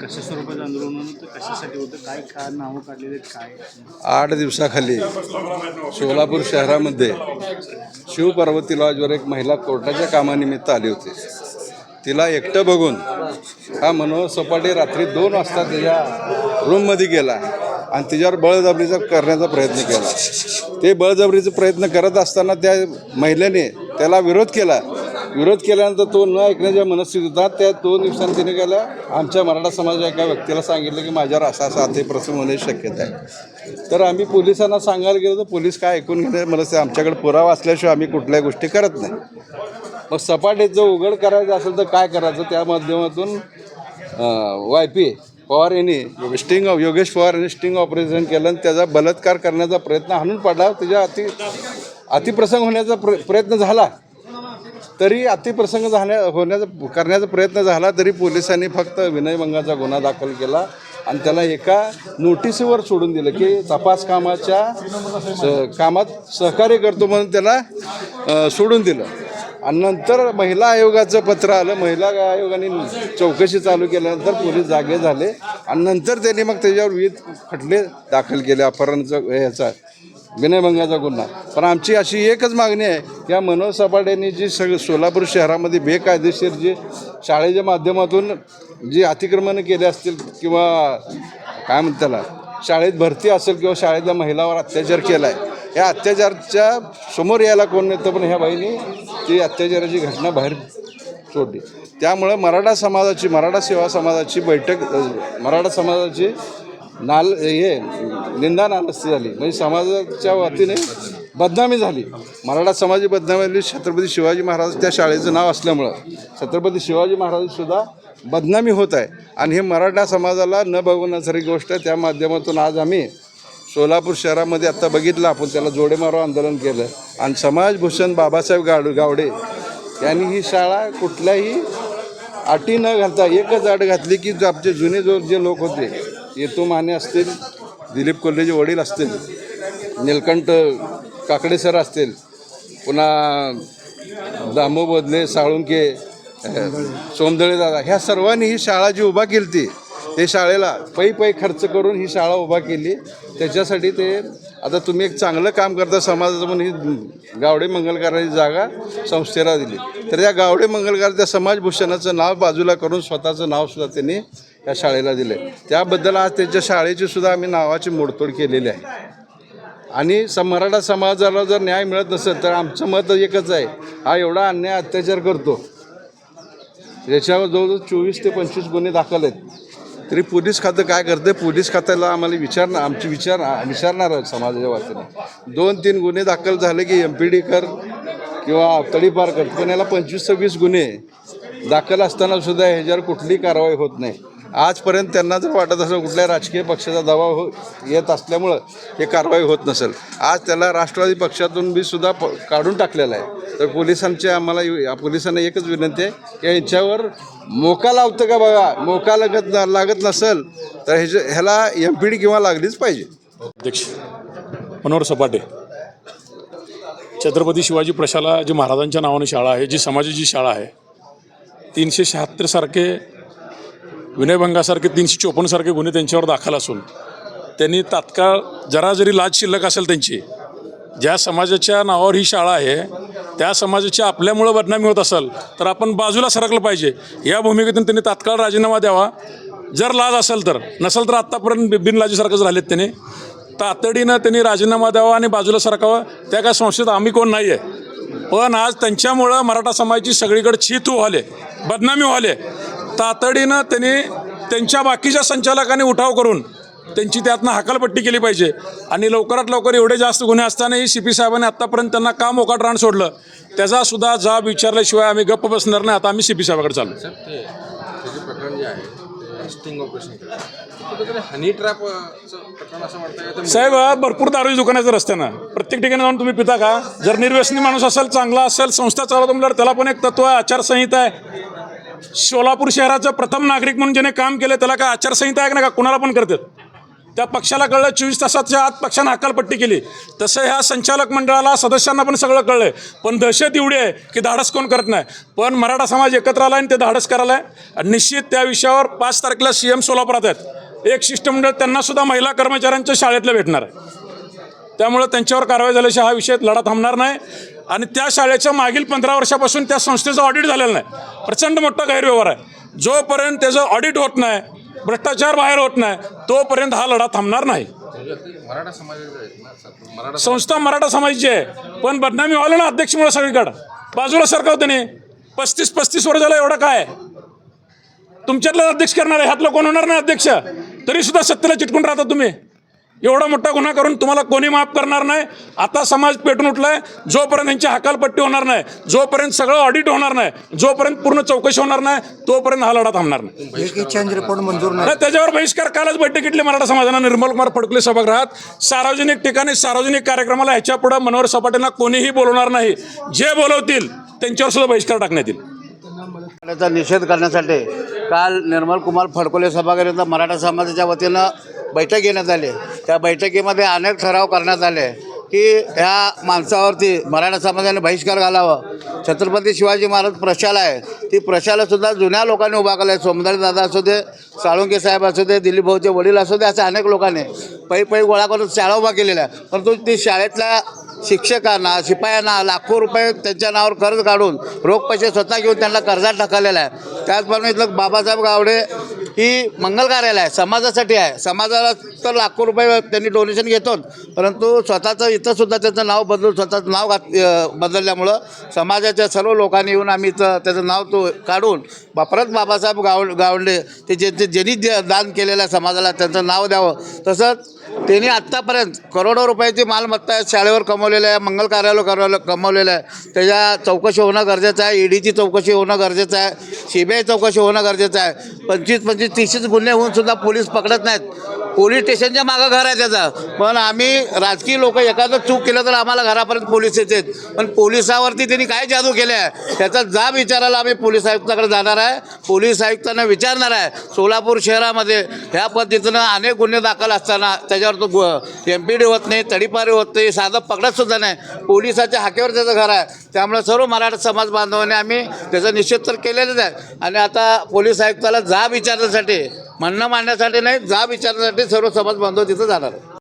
कशा स्वरूपाचं आंदोलन होतं कशासाठी होतं काय का नावं काढलेले काय आठ दिवसाखाली सोलापूर शहरामध्ये शिवपार्वती लॉजवर एक महिला कोर्टाच्या कामानिमित्त आली होती. तिला एकटं बघून हा मनोहर सपाटे रात्री दोन वाजता त्याच्या रूममध्ये गेला आणि तिच्यावर बळजबरीचा करण्याचा प्रयत्न केला. ते बळजबरीचा प्रयत्न करत असताना त्या महिलेने त्याला विरोध केला. विरोध केल्यानंतर तो न ऐकण्याच्या मनस्थितीत होता त्या दोन दिवसांनी तिने गेला. आमच्या मराठा समाजाच्या एका व्यक्तीला सांगितलं की माझ्यावर असा असा अति प्रसंग होण्याची शक्यता आहे. तर आम्ही पोलिसांना सांगायला गेलो तर पोलीस काय ऐकून घेणे मला आमच्याकडे पुरावा असल्याशिवाय आम्ही कुठल्याही गोष्टी करत नाही. मग सपाटीत जर उघड करायचं असेल तर काय करायचं? त्या माध्यमातून वाय पी पवार यांनी स्टिंग योगेश पवार यांनी स्टिंग ऑपरेशन केलं आणि त्याचा बलात्कार करण्याचा प्रयत्न हाणून पाडला. त्याच्या अति अतिप्रसंग होण्याचा प्र प्रयत्न झाला. तरी अतिप्रसंग झाल्या होण्याचा करण्याचा प्रयत्न झाला तरी पोलिसांनी फक्त विनयभंगाचा गुन्हा दाखल केला आणि त्याला एका नोटिसीवर सोडून दिलं की तपास कामाच्या स- कामात सहकार्य करतो म्हणून त्याला सोडून दिलं. आणि नंतर महिला आयोगाचं पत्र आलं. महिला आयोगाने चौकशी चालू केल्यानंतर पोलीस जागे झाले. आणि नंतर त्यांनी मग त्याच्यावर विविध खटले दाखल केले. अपहरणचं ह्याचा विनयभंगाचा गुन्हा. पण आमची अशी एकच मागणी आहे की या मनोज सपाट्यांनी जी सग सोलापूर शहरामध्ये बेकायदेशीर जी शाळेच्या माध्यमातून जी अतिक्रमणं केली असतील किंवा काय म्हणतात त्याला शाळेत भरती असेल किंवा शाळेतल्या महिलावर अत्याचार केला आहे या अत्याचारच्या समोर यायला कोण नव्हतं पण ह्या बाईंनी ती अत्याचाराची घटना बाहेर सोडली. त्यामुळं मराठा समाजाची मराठा सेवा समाजाची बैठक मराठा समाजाची नाल हे निंदा नालस्ती झाली. म्हणजे समाजाच्या वतीने बदनामी झाली. मराठा समाजाची बदनामी झाली. छत्रपती शिवाजी महाराज त्या शाळेचं नाव असल्यामुळं छत्रपती शिवाजी महाराजसुद्धा बदनामी होत आहे. आणि हे मराठा समाजाला न बघवण्यासारखी गोष्ट आहे. त्या माध्यमातून आज आम्ही सोलापूर शहरामध्ये आत्ता बघितलं. आपण त्याला जोडेमारो आंदोलन केलं. आणि समाजभूषण बाबासाहेब गाड गावडे यांनी ही शाळा कुठल्याही अटी न घालता एकच अट घातली की जो आमचे जुने जो जे लोक होते येतू माने असतील दिलीप कोल्हेचे वडील असतील निलकंठ काकडे सर असतील पुन्हा दामो बदले साळुंके सोमदळे दादा ह्या सर्वांनी ही शाळा जी उभा केली ती ते शाळेला पै पै खर्च करून ही शाळा उभा केली. त्याच्यासाठी ते आता तुम्ही एक चांगलं काम करता समाजाचं म्हणून ही गावडे मंगलकाराची जागा संस्थेला दिली. तर या गावडे मंगलकार त्या समाजभूषणाचं नाव बाजूला करून स्वतःचं नावसुद्धा त्यांनी या शाळेला दिले. त्याबद्दल आज त्यांच्या शाळेची सुद्धा आम्ही नावाची मोडतोड केलेली आहे. आणि मराठा समाजाला जर न्याय मिळत नसेल तर आमचं मत एकच आहे. हा एवढा अन्याय अत्याचार करतो. याच्यावर जवळजवळ चोवीस ते पंचवीस गुन्हे दाखल आहेत. तरी पोलीस खातं काय करते पोलीस खात्याला आम्हाला विचारणार आमची विचार विचारणार समाजाच्या वतीने. दोन तीन गुन्हे दाखल झाले की एम पी डी कर किंवा तडीपार कर. पण याला पंचवीस सव्वीस गुन्हे दाखल असताना सुद्धा ह्याच्यावर कुठलीही कारवाई होत नाही. आजपर्यंत त्यांना जर वाटत असेल कुठल्या राजकीय पक्षाचा दबाव हो येत असल्यामुळं हे कारवाई होत नसेल. आज त्याला राष्ट्रवादी पक्षातून बी सुद्धा प काढून टाकलेलं आहे. तर पोलिसांची आम्हाला पोलिसांना एकच विनंती आहे की यांच्यावर मोका लावतं का बघा? मोका लागत लागत नसेल तर ह्याच्या ह्याला एम पी डी किंवा लागलीच पाहिजे. अध्यक्ष मनोहर सपाटे. छत्रपती शिवाजी प्रशाला जी महाराजांच्या नावाने शाळा आहे जी समाजाची शाळा आहे तीनशे शहात्तरसारखे विनयभंगासारखे तीनशे चोपन्नसारखे गुन्हे त्यांच्यावर दाखल असून त्यांनी तात्काळ जरा जरी लाज शिल्लक असेल त्यांची ज्या समाजाच्या नावावर ही शाळा आहे त्या समाजाची आपल्यामुळं बदनामी होत असेल तर आपण बाजूला सरकलं पाहिजे. या भूमिकेतून त्यांनी तात्काळ राजीनामा द्यावा. जर लाज असेल तर नसेल तर आत्तापर्यंत बिनलाजीसारखंच राहिलेत त्यांनी. तातडीनं त्यांनी राजीनामा द्यावा आणि बाजूला सरकावं. त्या काय संस्थेत आम्ही कोण नाही आहे पण आज त्यांच्यामुळं मराठा समाजाची सगळीकडे छीत व्हाले बदनामी व्हाले तातडीनं त्यांनी त्यांच्या बाकीच्या संचालकांनी उठाव करून त्यांची त्यातनं हकालपट्टी केली पाहिजे. आणि लवकरात लवकर एवढे जास्त गुन्हे असतानाही सी पी साहेबांनी आत्तापर्यंत त्यांना का मोकाट रान सोडलं? त्याचा सुद्धा जाब विचारल्याशिवाय आम्ही गप्प बसणार नाही. आता आम्ही सी पी साहेबाकडे चाललो. साहेब भरपूर दारूची दुकान आहेत रस्त्यानं. प्रत्येक ठिकाणी जाऊन तुम्ही पिता का? जर निर्व्यसनी माणूस असेल चांगला असेल संस्था चालवतो म्हटल्यावर त्याला पण एक तत्व आहे आचारसंहिता आहे. सोलापूर शहराचं प्रथम नागरिक म्हणून ज्याने काम केलं त्याला काय आचारसंहिता आहे का का? कुणाला पण करतात. त्या पक्षाला कळलं चोवीस तासाच्या आत पक्षानं हकालपट्टी केली. तसं ह्या संचालक मंडळाला सदस्यांना पण सगळं कळलं पण दहशत एवढी आहे की धाडस कोण करत नाही. पण मराठा समाज एकत्र आला आणि ते धाडस करायला आहे आणि निश्चित त्या विषयावर पाच तारखेला सी एम सोलापुरात आहेत. एक शिष्टमंडळ त्यांना सुद्धा महिला कर्मचाऱ्यांच्या शाळेतलं भेटणार आहे. त्यामुळं त्यांच्यावर कारवाई झाल्याशिवाय हा विषय लढा थांबणार नाही. आणि त्या शाळेच्या मागील पंधरा वर्षापासून त्या संस्थेचं ऑडिट झालेलं नाही. प्रचंड मोठा गैरव्यवहार आहे. जोपर्यंत त्याचं ऑडिट होत नाही भ्रष्टाचार बाहेर होत नाही तोपर्यंत हा लढा थांबणार नाही. संस्था मराठा समाजाची आहे. पण बदनामी व्हायला ना अध्यक्षमुळे सगळीकडं. बाजूला सरकाव त्याने पस्तीस पस्तीस वर्ष झालं एवढं काय? तुमच्यातलं अध्यक्ष करणार आहे ह्यातलं कोण होणार नाही अध्यक्ष? तरी सुद्धा सत्तेला चिटकून राहता तुम्ही. एवढा मोठा गुन्हा करून तुम्हाला कोणी माफ करणार नाही. आता समाज पेटून उठलाय जोपर्यंत यांची हकालपट्टी होणार नाही जोपर्यंत सगळं ऑडिट होणार नाही जोपर्यंत पूर्ण चौकशी होणार नाही तोपर्यंत हा लढा थांबणार नाही. एक चेंज रिपोर्ट मंजूर नाही. नाही त्याच्यावर बहिष्कार कालच बैठक घेतली मराठा समाजानं. निर्मल कुमार फडकुले सभागृहात. सार्वजनिक ठिकाणी सार्वजनिक कार्यक्रमाला ह्याच्या पुढे मनोहर सपाटेंना कोणीही बोलवणार नाही. जे बोलवतील त्यांच्यावर सुद्धा बहिष्कार टाकण्यात येईल. निषेध करण्यासाठी काल निर्मल कुमार फडकोले सभागृहात मराठा समाजाच्या वतीनं बैठक घेण्यात आली त्या बैठकीमध्ये अनेक ठराव करण्यात आले की ह्या माणसावरती मराठा समाजाने बहिष्कार घालावा. छत्रपती शिवाजी महाराज प्रशाला आहे. ती प्रशालासुद्धा जुन्या लोकांनी उभा केला आहे सोमदारी दादा असू दे साळुंके साहेब असू दे दिलीप भाऊचे वडील असू दे असे अनेक लोकांनी पै पै गोळा करून शाळा उभा केलेल्या आहे परंतु ती शाळेतल्या शिक्षकांना शिपायांना लाखो रुपये त्यांच्या नावावर कर्ज काढून रोख पैसे स्वतः घेऊन त्यांना कर्जात टाकलेला आहे. त्याचप्रमाणे इथलं बाबासाहेब गावडे ही मंगल कार्यालय आहे समाजासाठी आहे. समाजाला तर लाखो रुपये त्यांनी डोनेशन घेतो. परंतु स्वतःचं इथं सुद्धा त्याचं नाव बदलून स्वतःचं नाव घात बदलल्यामुळं समाजाच्या सर्व लोकांनी येऊन आम्ही इथं त्याचं नाव तो काढून परत बाबासाहेब गाव गावंडे ते जे ज्यांनी दान केलेलं आहे समाजाला त्यांचं नाव द्यावं. तसंच त्यांनी आत्तापर्यंत करोडो रुपयाची मालमत्ता शाळेवर कमवलेल्या आहे मंगल कार्यालय करायला कमवलेलं आहे. त्याच्या चौकशी होणं गरजेचं आहे ईडीची चौकशी होणं गरजेचं आहे सीबीआय आय चौकशी होणं गरजेचं आहे. पंचवीस पंचवीस तीसच गुन्हे होऊन सुद्धा पोलीस पकडत नाहीत. पोलीस स्टेशनच्या मागं घर आहे त्याचं. पण आम्ही राजकीय लोक एखादं चूक केलं तर आम्हाला घरापर्यंत पोलीस येतात. पण पोलिसावरती त्यांनी काय जादू केले आहे त्याचा जाब विचारायला आम्ही पोलीस आयुक्ताकडे जाणार आहे. पोलीस आयुक्तांना विचारणार आहे. सोलापूर शहरामध्ये ह्या पद्धतीनं अनेक गुन्हे दाखल असताना त्याच्यावर तो एम पी डी होत नाही तडीपारी होत नाही साधं पकडतसुद्धा नाही. पोलिसाच्या हाकेवर त्याचं घर आहे. त्यामुळे सर्व मराठा समाज बांधवांनी आम्ही त्याचा निषेध तर केलेलाच आहे. आणि आता पोलीस आयुक्ताला जाब विचारण्यासाठी म्हणणं मांडण्यासाठी नाही जा विचारण्यासाठी सर्व समाज बांधव तिथं जाणार आहे